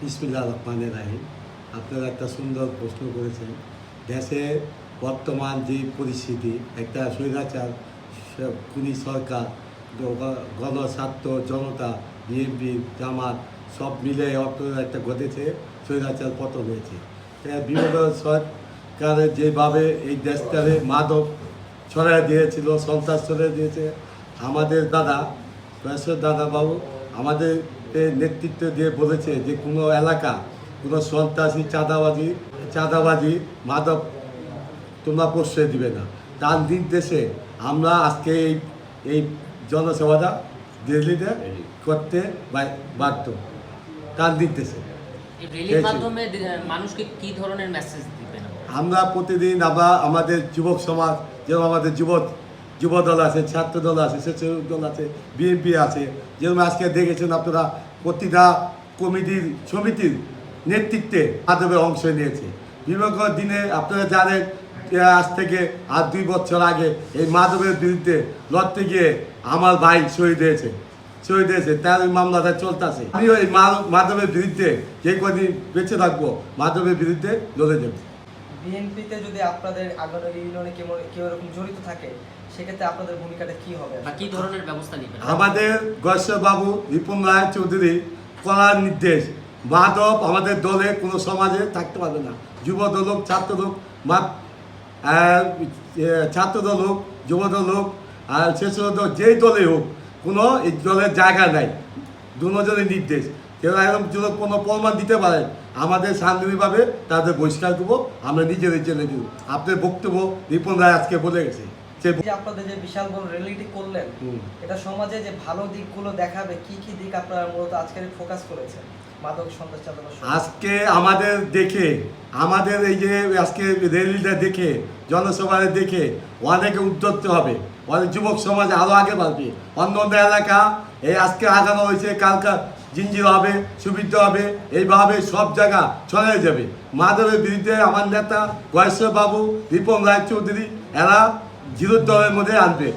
বিসমিল্লা রহমানের রাহিম। আপনারা একটা সুন্দর প্রশ্ন করেছেন। দেশে বর্তমান যে পরিস্থিতি, একটা স্বৈরাচার খুনি সরকার গণস্বার্থ, জনতা, বিএনপি, জামাত, সব মিলে একটা ঘটেছে, স্বৈরাচার পতন হয়েছে। বিভিন্ন সরকারের যেভাবে এই দেশটারে মাদক ছড়াই দিয়েছিল, সন্ত্রাস ছড়াই দিয়েছে, আমাদের দাদা দাদা দাদাবাবু আমাদের নেতৃত্ব দিয়ে বলেছে যে কোনো এলাকা কোনো সন্ত্রাসী চাঁদাবাজি চাঁদাবাজি মাদক তোমরা প্রশ্রয় দিবে না। তার নির্দেশে আমরা আজকে এই এই জনসেবাটা দিল্লিতে করতে বা- বাধ্য। তার নির্দেশে। মানুষকে কি ধরনের মেসেজ দিবেন? আমরা প্রতিদিন আমরা আমাদের যুবক সমাজ যেমন আমাদের যুবক যুব দল আছে, ছাত্র দল আছে, স্বেচ্ছাসেবক দল আছে, বিএনপি আছে। যেরকম আজকে দেখেছেন আপনারা, প্রতিটা কমিটির সমিতির নেতৃত্বে মাধবে অংশ নিয়েছে। বিগত দিনে আপনারা জানেন আজ থেকে আর দুই বছর আগে এই মাধবের বিরুদ্ধে লড়তে গিয়ে আমার ভাই শহীদ হয়েছে। শহীদ হয়েছে, তার ওই মামলাটা চলতেছে। আমিও এই মা- মাধবের বিরুদ্ধে যে কদিন বেঁচে থাকব মাধবের বিরুদ্ধে লড়ে যাব। বিএনপিতে যদি আপনাদের আগামী ইউনিয়নে কেউ কেউ এরকম জড়িত থাকে সেক্ষেত্রে আপনাদের ভূমিকাটা কি হবে? বা কি ধরনের ব্যবস্থা নেবেন? আমাদের বাবু রিপুন রায় চৌধুরী করার নির্দেশ। মাধব আমাদের দলে কোনো সমাজে থাকতে পারবে না। যুব দল হোক ছাত্র হোক মা আহ, এ, ছাত্র দল হোক যুব দল হোক আর শেষ যেই দলে হোক কোনো এই দলের জায়গা নাই। দুজনের নির্দেশ। কেউ এরকম যদি কোনো প্রমাণ দিতে পারেন আমাদের শান্তিভাবে তাদের বহিষ্কার করব আমরা নিজেদের জেনে দিব। আপনার বক্তব্য রিপন রায় আজকে বলে গেছে। আপনাদের যে বিশাল বড় র্যালিটি করলেন এটা সমাজে যে ভালো দিকগুলো দেখাবে কি কি দিক আপনারা মূলত আজকের ফোকাস করেছেন। আজকে আমাদের দেখে আমাদের এই যে আজকে দেখে জনসভায় দেখে অনেকে উদ্যত্ত হবে অনেক যুবক সমাজ আরও আগে বাড়বে। অন্য অন্য এলাকা এই আজকে আগানো হয়েছে কালকা জিঞ্জির হবে সুবিধ হবে, এইভাবে সব জায়গা চলে যাবে। মাধবের বিরুদ্ধে আমার নেতা গয়েশ্বর বাবু দীপম রায়চৌধুরী, এরা জিরোর দলের মধ্যে আনবে